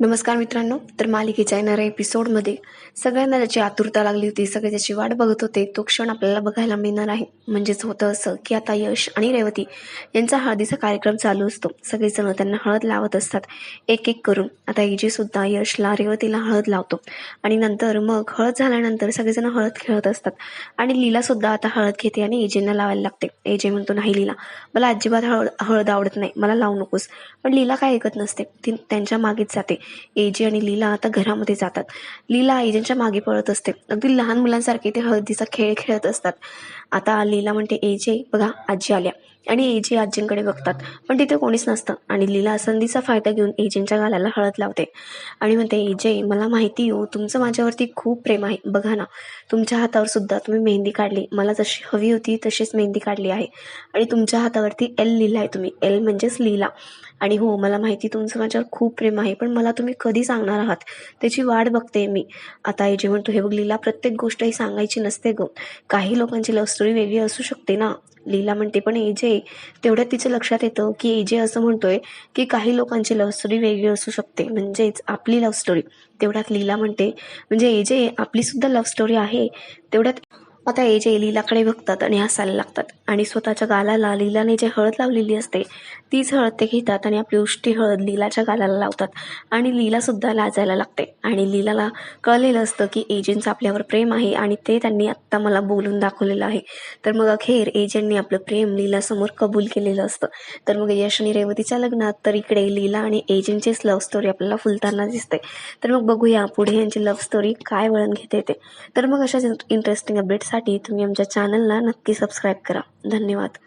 नमस्कार मित्रांनो तर मालिकेच्या येणाऱ्या एपिसोडमध्ये सगळ्यांना ज्याची आतुरता लागली होती सगळे ज्याची वाट बघत होते तो क्षण आपल्याला बघायला मिळणार आहे. म्हणजेच होतं असं की आता यश आणि रेवती यांचा हळदीचा कार्यक्रम चालू असतो. सगळेजण त्यांना हळद लावत असतात एक एक करून. आता एजे सुद्धा यशला रेवतीला हळद लावतो. आणि नंतर मग हळद झाल्यानंतर सगळेजण हळद खेळत असतात. आणि लीला सुद्धा आता हळद घेते आणि एजेंना लावायला लागते. एजे म्हणतो नाही लीला मला अजिबात हळद हळद आवडत नाही मला लावू नकोस. पण लीला काय ऐकत नसते. ती त्यांच्या मागेच जाते. एजे आणि लीला आता घरामध्ये जातात. लीला एजेंच्या मागे पळत असते. अगदी लहान मुलांसारखे ते हळदीचा खेळ खेळत असतात. आता लीला म्हणते एजे बघा आजी आल्या. आणि एजे आजींकडे बघतात. पण तिथे कोणीच नसतं. आणि लीला संधीचा फायदा घेऊन एजेंच्या गालाला हळद लावते. आणि म्हणते एजे मला माहिती हो तुमचं माझ्यावरती खूप प्रेम आहे. बघा ना तुमच्या हातावर सुद्धा तुम्ही मेहंदी काढली. मला जशी हवी होती तशीच मेहंदी काढली आहे. आणि तुमच्या हातावरती एल लिहिला आहे तुम्ही. एल म्हणजेच लीला. आणि हो मला माहिती तुमचं माझ्यावर खूप प्रेम आहे. पण मला तुम्ही कधी सांगणार आहात? त्याची वाट बघते मी. आता एजे म्हणतो हे बघ लीला प्रत्येक गोष्ट ही सांगायची नसते ग. काही लोकांची लव्ह स्टोरी वेगळी असू शकते ना? लीला म्हणते पण एजे तेवढ्यात तिच्या लक्षात येतं की एजे असं म्हणतोय की काही लोकांची लव्ह स्टोरी वेगळी असू शकते. म्हणजेच आपली लव्ह स्टोरी तेवढ्यात लीला म्हणते म्हणजे एजे आपली सुद्धा लव्ह स्टोरी आहे. तेवढ्यात आता एजे लीलाकडे बघतात आणि हसायला लागतात. आणि स्वतःच्या गालाला लीलाने जे हळद लावलेली असते तीच हळद ते घेतात आणि आपली उष्टी हळद लीलाच्या गालाला लावतात. आणि लीलासुद्धा लाजायला लागते. आणि लीलाला कळलेलं असतं की एजंटचं आपल्यावर प्रेम आहे आणि ते त्यांनी आत्ता मला बोलून दाखवलेलं आहे. तर मग अखेर एजंटने आपलं प्रेम लीलासमोर कबूल केलेलं असतं. तर मग यश आणि रेवतीच्या लग्नात तर इकडे लीला आणि एजंटचीच लव्ह स्टोरी आपल्याला फुलताना दिसते. तर मग बघूया पुढे यांची लव्ह स्टोरी काय वळण घेते ते. तर मग अशाच इंटरेस्टिंग अपडेट्स पाहण्यासाठी तुम्ही आमच्या चॅनलला नक्की सबस्क्राईब करा. धन्यवाद.